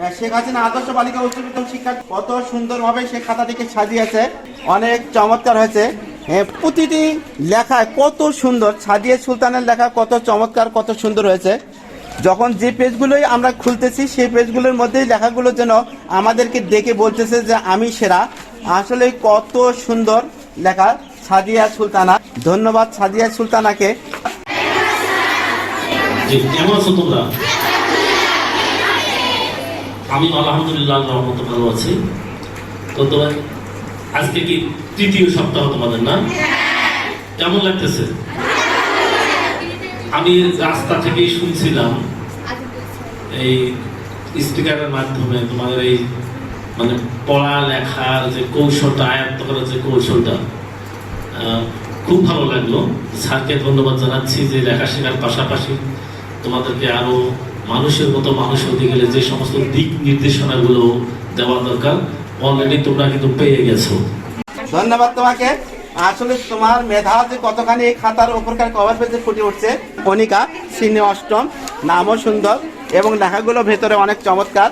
আহ, শেখ হাসিনা আদর্শ বালিকা উচ্চ বিদ্যালয় শিক্ষা কত সুন্দরভাবে সে খাতাটিকে সাজিয়েছে অনেক চমৎকার হয়েছে। হ্যাঁ, প্রতিটি লেখায় কত সুন্দর সাজিয়ে সুলতানের লেখা কত চমৎকার কত সুন্দর হয়েছে। যখন যে পেজগুলোই আমরা খুলতেছি সেই পেজগুলোর মধ্যেই লেখাগুলো যেন আমাদেরকে দেখে বলতেছে যে আমি সেরা। আসলে কত সুন্দর লেখা সাদিয়া সুলতানা। ধন্যবাদ সাদিয়া সুলতানাকে। কেমন আছো তোমরা? আমি আলহামদুলিল্লাহ রহমত ভালো আছি। তো তোমার আজকে কি তৃতীয় সপ্তাহ তোমাদের না? কেমন লাগতেছে? আমি রাস্তা থেকেই শুনছিলাম এই স্পিকারের মাধ্যমে তোমাদের এই মানে পড়া লেখার যে কৌশলটা, আয়ত্ত করার যে কৌশলটা খুব ভালো লাগল। স্যারকে ধন্যবাদ জানাচ্ছি যে লেখা শেখার পাশাপাশি তোমাদেরকে আরও মানুষের মতো মানুষ হতে গেলে যে সমস্ত দিক নির্দেশনাগুলো দেওয়া দরকার অলরেডি তোমরা কিন্তু পেয়ে গেছো। ধন্যবাদ তোমাকে। আসলে তোমার মেধা যে কতখানি এই খাতার ওপরকার কভার পেজে ফুটে উঠছে, কণিকা, সিনে অষ্টম, নামও সুন্দর এবং লেখাগুলো ভেতরে অনেক চমৎকার।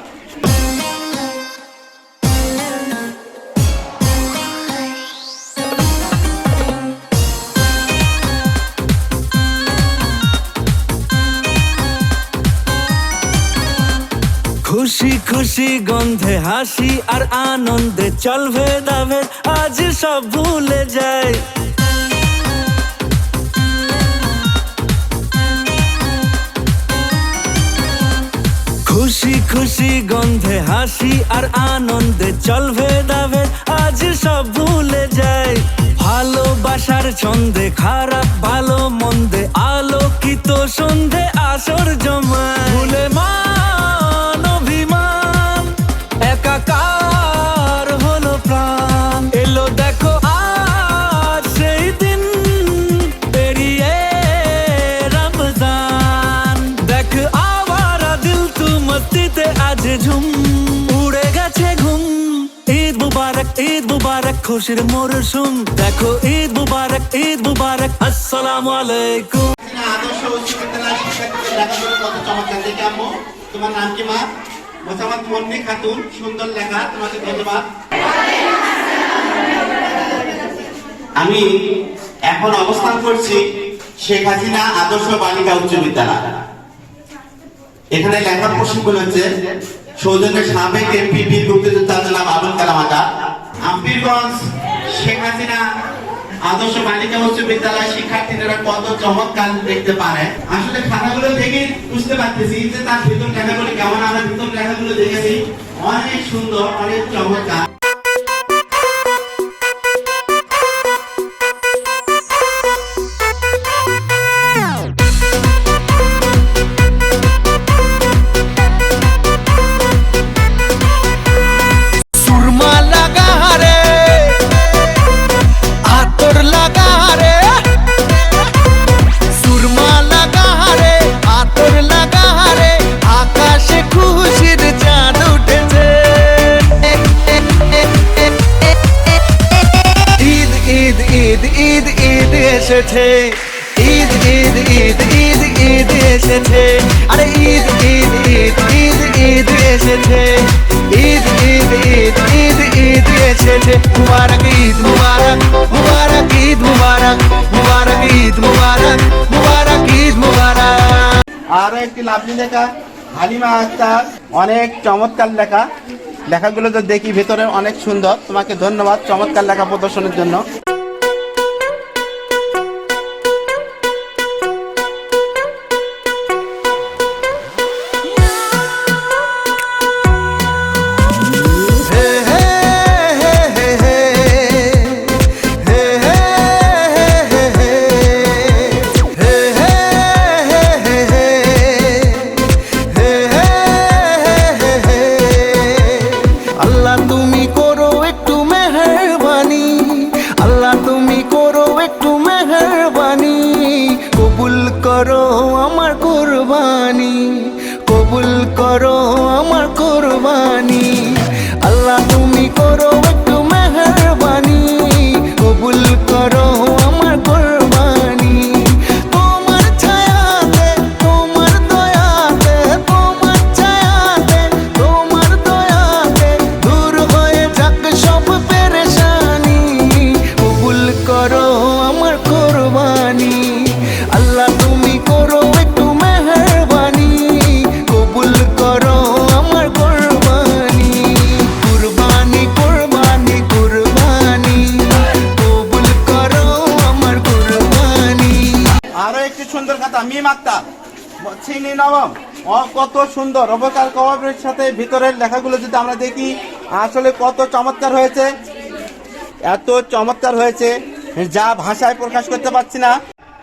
খুশি খুশি গন্ধে হাসি আর আনন্দে চল দাবে আজ সব ভুলে যায় খুশি খুশি গন্ধে হাসি আর আনন্দে চলবে দাবে আজ সব ভুলে যায় ভালোবাসার ছন্দে, খারাপ, ভালো, মন্দে, আলোকিত সন্ধে, আসর জমায়। ভুলে মান প্রাণ। এলো দেখো আজ দিন পেরিয়ে রমজান। দেখ আওয়ারা দিল তু আজ ঝুম। উড়ে গেছে ঘুম। ঈদ মুবারক ঈদ মুবারক, খুশির মরশুম। দেখো ঈদ মুবারক ঈদ মুবারক, আসসালামু আলাইকুম। তোমার নাম কি মা? মোসাম্মদ মন্নি খাতুন, সুন্দর লেখা, তোমাকে ধন্যবাদ। আমি এখন অবস্থান করছি শেখ হাসিনা আদর্শ বালিকা উচ্চ বিদ্যালয়। এখানে লেখার প্রশিক্ষণ হচ্ছে, সৌজন্য সাবেক এমপি বীর মুক্তিযোদ্ধা জনাব আবুল কালাম আজাদ। আম্পিরগঞ্জ শেখ হাসিনা আদর্শ বালিকা উচ্চ বিদ্যালয় শিক্ষার্থীরা কত চমৎকার দেখতে পারে। আসলে খাতাগুলো থেকে বুঝতে পারতেছি যে তার ভিতর লেখাগুলো কেমন, আমরা ভিতর লেখাগুলো দেখেছি। অনেক সুন্দর, অনেক চমৎকার। ঈদ ঈদ ঈদ এসেছে ঈদ ঈদ ঈদ ঈদ ঈদ এসেছে আরে ঈদ ঈদ ঈদ ঈদ ঈদ এসেছে ঈদ ঈদ ঈদ ঈদ ঈদ এসেছে মুবারক ঈদ মুবারক মুবারক ঈদ মুবারক মুবারক ঈদ মুবারক মুবারক ঈদ মুবারক আরও একটি লাভলি লেখা হালিমা আক্তার অনেক চমৎকার লেখা লেখাগুলো তো দেখি ভেতরে অনেক সুন্দর তোমাকে ধন্যবাদ চমৎকার লেখা প্রদর্শনের জন্য নবম কত সুন্দর অবকার কবাবের সাথে ভিতরের লেখাগুলো যদি আমরা দেখি আসলে কত চমৎকার হয়েছে। এত চমৎকার হয়েছে যা ভাষায় প্রকাশ করতে পারছি না।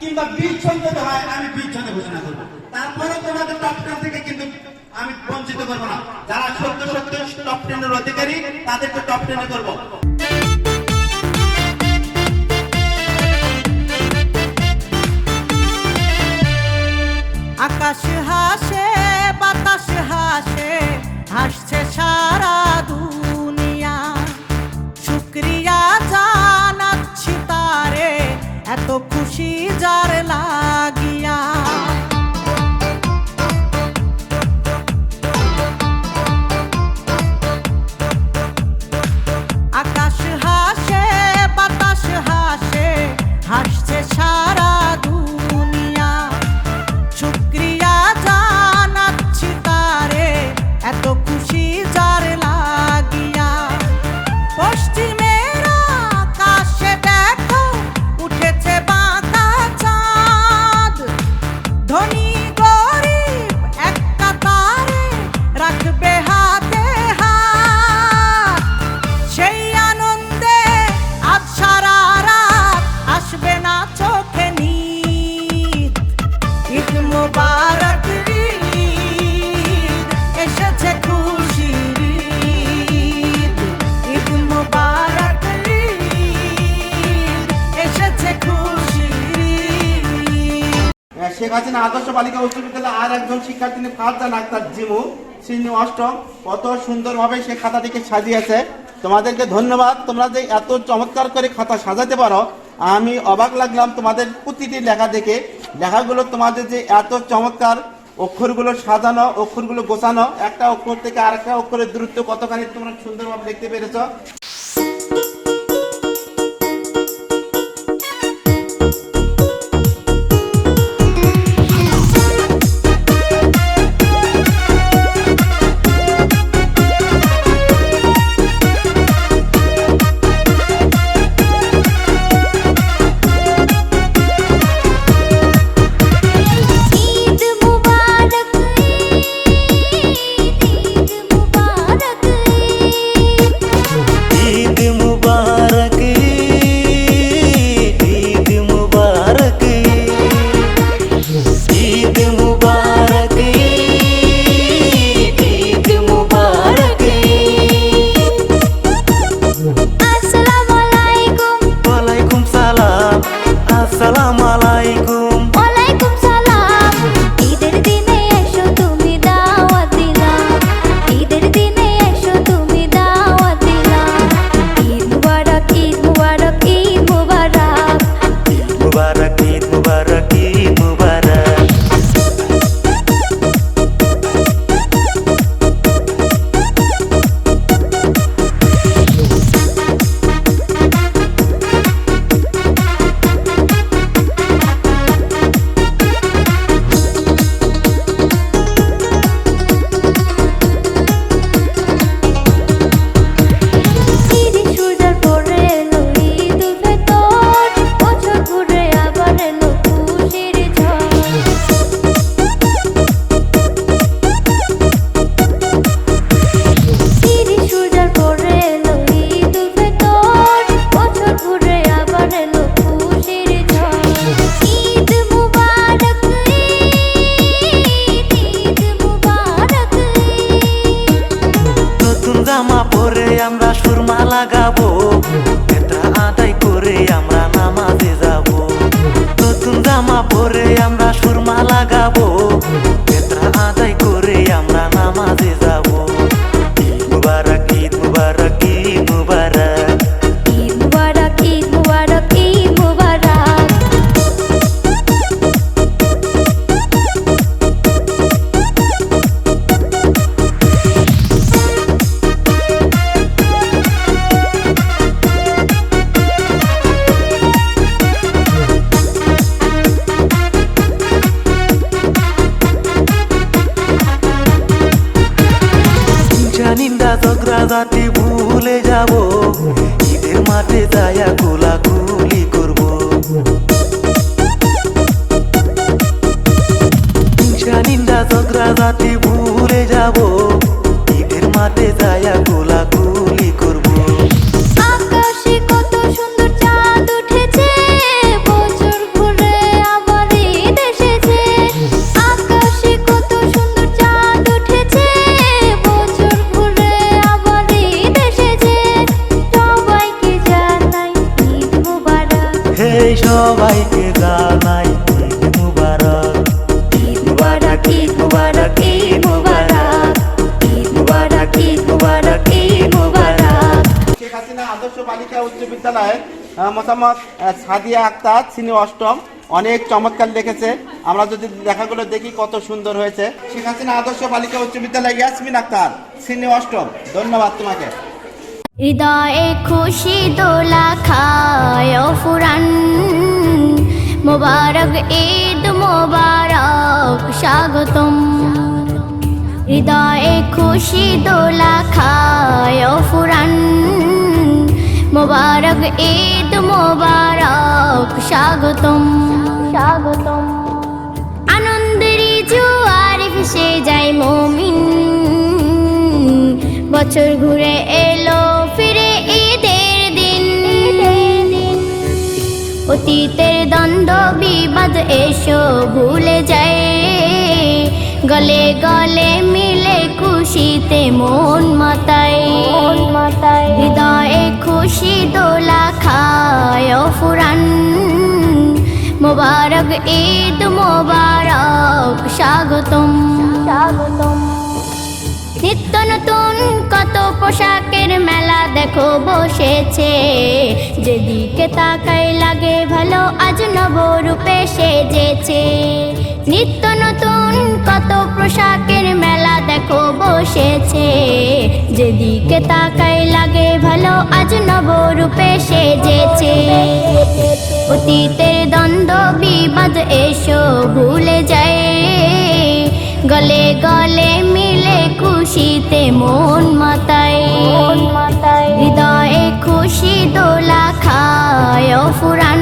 কিংবা বীজ ছন্দ হয় আমি বীজ ছন্দ ঘোষণা করব। তারপরে তোমাদের টপ টেন থেকে কিন্তু আমি বঞ্চিত করব না। যারা সত্য সত্য টপ টেনের অধিকারী তাদেরকে টপ টেনে করব। আকাশ বালিকা আর একজন শিক্ষার্থী ফারজান আক্তার জিমু। শ্রেণি অষ্টম। কত সুন্দরভাবে সে খাতাটিকে সাজিয়েছে। তোমাদেরকে ধন্যবাদ। তোমরা যে এত চমৎকার করে খাতা সাজাতে পারো, আমি অবাক লাগলাম তোমাদের প্রতিটি লেখা দেখে। লেখাগুলো তোমাদের যে এত চমৎকার অক্ষরগুলো সাজানো, অক্ষরগুলো গোছানো, একটা অক্ষর থেকে আরেকটা অক্ষরের দূরত্ব কতখানি তোমরা সুন্দরভাবে দেখতে পেরেছ। লাগাবো কথাটি ভুলে যাব। ঈদের মাঠে দায়া কোলাকুলি করব। নিন্দা ঝগড়া জাতি ভুলে যাব। মোসাম্মদ সাদিয়া আক্তার, তিনি অষ্টম। অনেক চমৎকার লিখেছে। আমরা যদি লেখাগুলো দেখি কত সুন্দর হয়েছে। শেখ হাসিনা আদর্শ বালিকা উচ্চ বিদ্যালয় ইয়াসমিন আক্তার শ্রেণি অষ্টম। ধন্যবাদ তোমাকে। হৃদয়ে খুশি দোলা খায় ফুরান মোবারক, ঈদ মোবারক, স্বাগতম। হৃদয়ে খুশি দোলা খায় ফুরান মোবারক ঈদ মোবারক স্বাগতম। স্বাগতম। আনন্দের জোয়ার ভেসে যায় মমিন। বছর ঘুরে এলো ফিরে ঈদের দিন। অতীতের দ্বন্দ্ব বিবাদ এসো ভুলে যায়। গলে গলে মিলে খুশিতে মন মাতায়। মাতায়। হৃদয়ে খুশি দোলা খায় ফুরান মোবারক ঈদ মোবারক স্বাগতম। স্বাগতম। কত পোশাকের মেলা দেখো বসেছে। যেদিকে তাকাই লাগে ভালো আজ নবরূপে সেজেছে। নিত্য নতুন কত পোশাকের মেলা দেখো বসেছে। যেদিকে তাকাই লাগে ভালো আজ নবরূপে সেজেছে। অতীতের দ্বন্দ্ব বিবাদ এসো ভুলে যায়। গলে গলে মিলে খুশিতে মন মাতায়। হৃদয়ে খুশি দোলা খায় ফুরান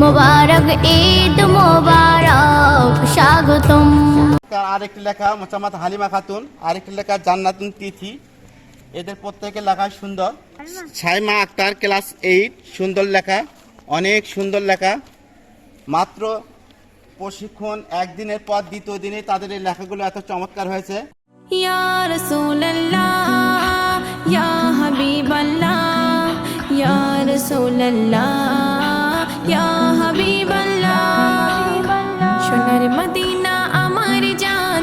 মোবারক ঈদ মোবারক স্বাগতম। আরেকটি লেখা মোসাম্মদ হালিমা খাতুন আরেকটি লেখা জান্নাতুন তিথি। এদের প্রত্যেকের লেখা সুন্দর। ছাইমা আক্তার ক্লাস এইট সুন্দর লেখা অনেক সুন্দর লেখা। মাত্র প্রশিক্ষণ একদিনের পর দ্বিতীয় দিনে তাদের এই লেখাগুলো এত চমৎকার হয়েছে। ইয়া ইয়া ইয়া ইয়া মদিনা জান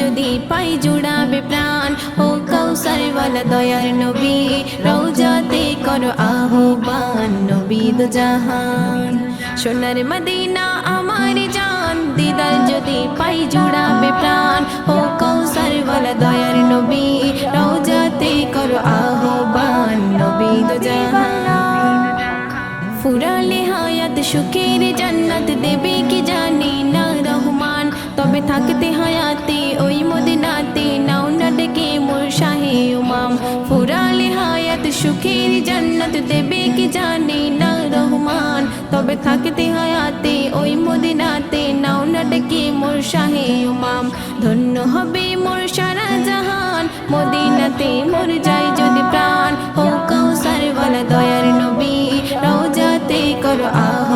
যদি পাই জুড়াবে প্রাণ। ও কৌসারওয়ালা দয়ার নবী, রওজাতে করো আহবান নবী দো জাহান। সোনার মদিনা নবী রওজাতে করো আহ্বান নবী দো ফুরালে হায়াত সুখের জান্নাত দেবে কি জানি না রহমান। তবে থাকতে হায়াতে ওই মদিনাতে নাও না মোর শাহে উমাম। ফুরালে হায়াত সুখের জান্নাত দেবে কি জানি না তবে থাকতে হায়াতে, ওই মদিনাতে নাও নাটকে মোর শাহে উমাম। ধন্য হবে মোর সারা জাহান, মদিনাতে মোর যাই যদি প্রাণ। হোক কৌসার বলা দয়ার নবী, রওজাতে করো আহ্বান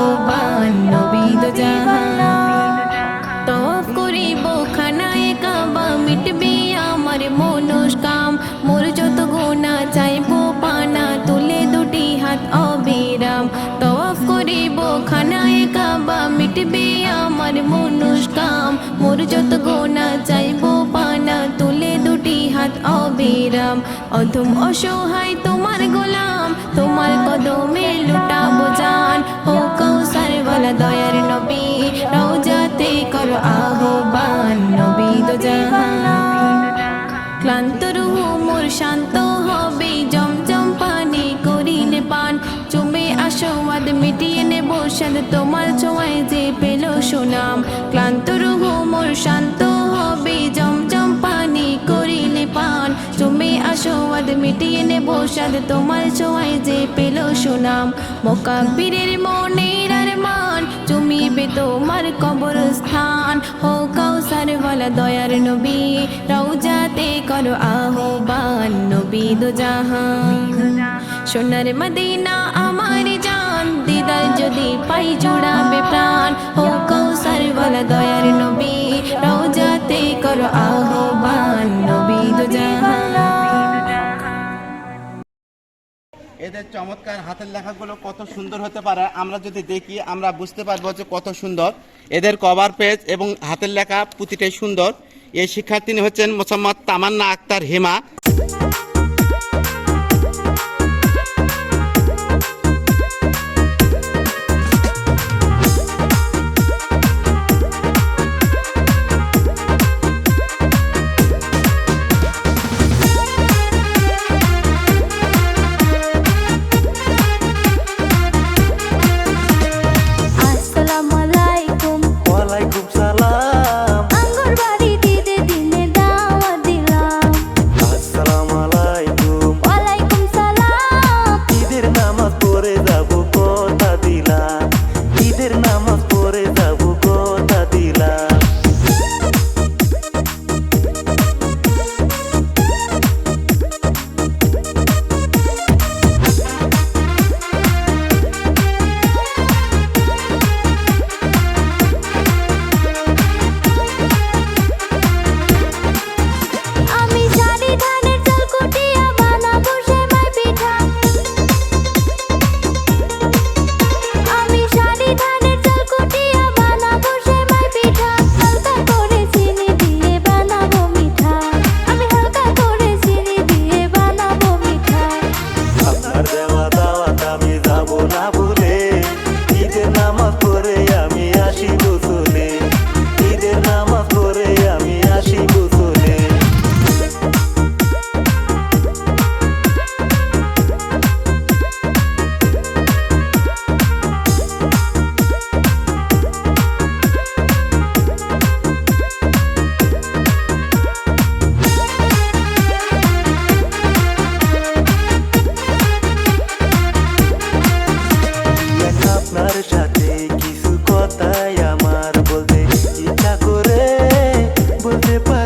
আমার মনস্কাম মোর যত গোনা চাইব পানা, তুলে দুটি হাত অবিরাম। অধম অসহায় তোমার গোলাম, তোমার কদমে লুটাবো জান। ও কৌসার ওয়ালা দয়ার নবী রওজাতে করো আহ্বান, নবী দো জাহান। ক্লান্ত রুহ মোর শান্ত হবে, জমজম পানি করিলে পান। চুমে আসোয়াদ মিটিয়ে মোর্শাদ তোমার ছোঁয়ায় যে পেল সুনাম। ক্লান্ত রুহু মোর শান্ত হবে, জমজম পানি করিলে পান। তুমি আসো, আদ মিটিয়ে নেব, সাদ তোমার ছোঁয়ায় যে পেল সুনাম। মোকাবিরের মনের আর মান তুমি বে তোমার কবরস্থান। হো কাউসার বলা দয়ার নবী, রওজাতে করো আহ্বান। নবী দু জাহান সোনার মদিনা আমার যদি পাই জোড়াবে প্রাণ, ও কৌসার বলা দয়ার নবী, রওজাতে করো আহ্বান নবী এদের চমৎকার হাতের লেখাগুলো কত সুন্দর হতে পারে, আমরা যদি দেখি, আমরা বুঝতে পারব যে কত সুন্দর। এদের কভার পেজ এবং হাতের লেখা প্রতিটাই সুন্দর। এই শিক্ষার্থী হচ্ছেন মোসাম্মদ তামান্না আক্তার হেমা।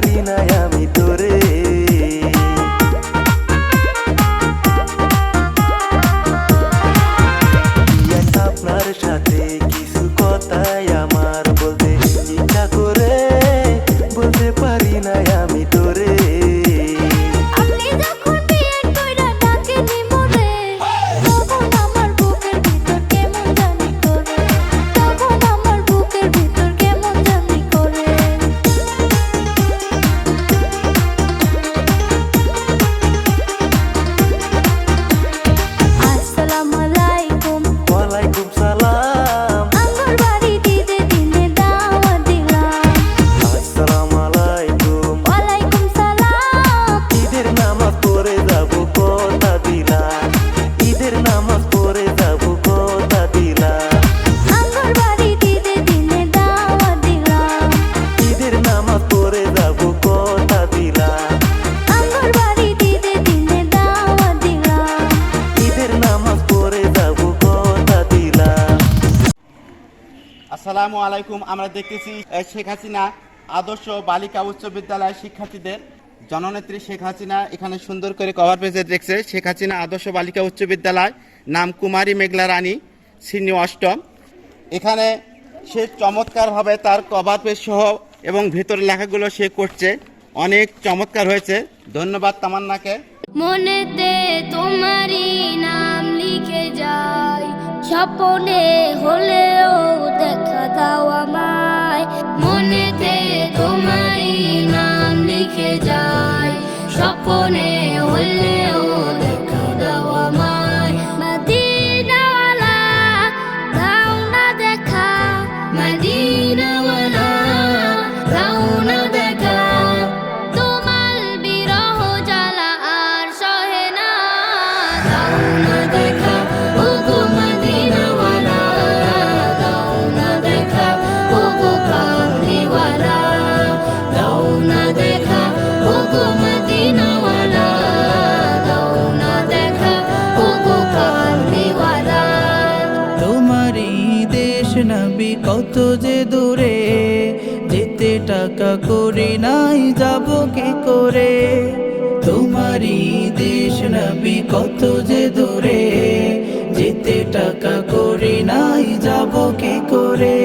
Marina Yama. আলাইকুম, আমরা দেখতেছি শেখ হাসিনা আদর্শ বালিকা উচ্চ বিদ্যালয় শিক্ষার্থীদের। জননেত্রী শেখ হাসিনা এখানে সুন্দর করে কভার পেজে দেখছে, শেখ হাসিনা আদর্শ বালিকা উচ্চ বিদ্যালয়, নাম কুমারী মেঘলা রানী শ্রেণি অষ্টম। এখানে সে চমৎকারভাবে তার কভার পেজ সহ এবং ভেতরের লেখাগুলো সে করছে। অনেক চমৎকার হয়েছে। ধন্যবাদ তামান্নাকে। মনেতে তোমারই নাম লিখে যায় স্বপনে হলেও দেখা দাও আমায়। মনেতে তোমায় নাম লিখে যায় স্বপনে হলেও করি নাই, যাব কি করে? তোমারই দেশ নবী কত যে দূরে? যেতে টাকা করি নাই, যাব কি করে?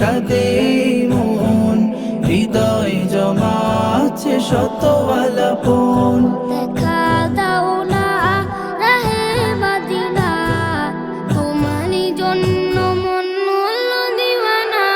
তাতে মন, হৃদয় জমাছে শত আলাপন দেখা দাও না রাহে মাদিনা, তোমারই জন্য মন দিওয়ানা।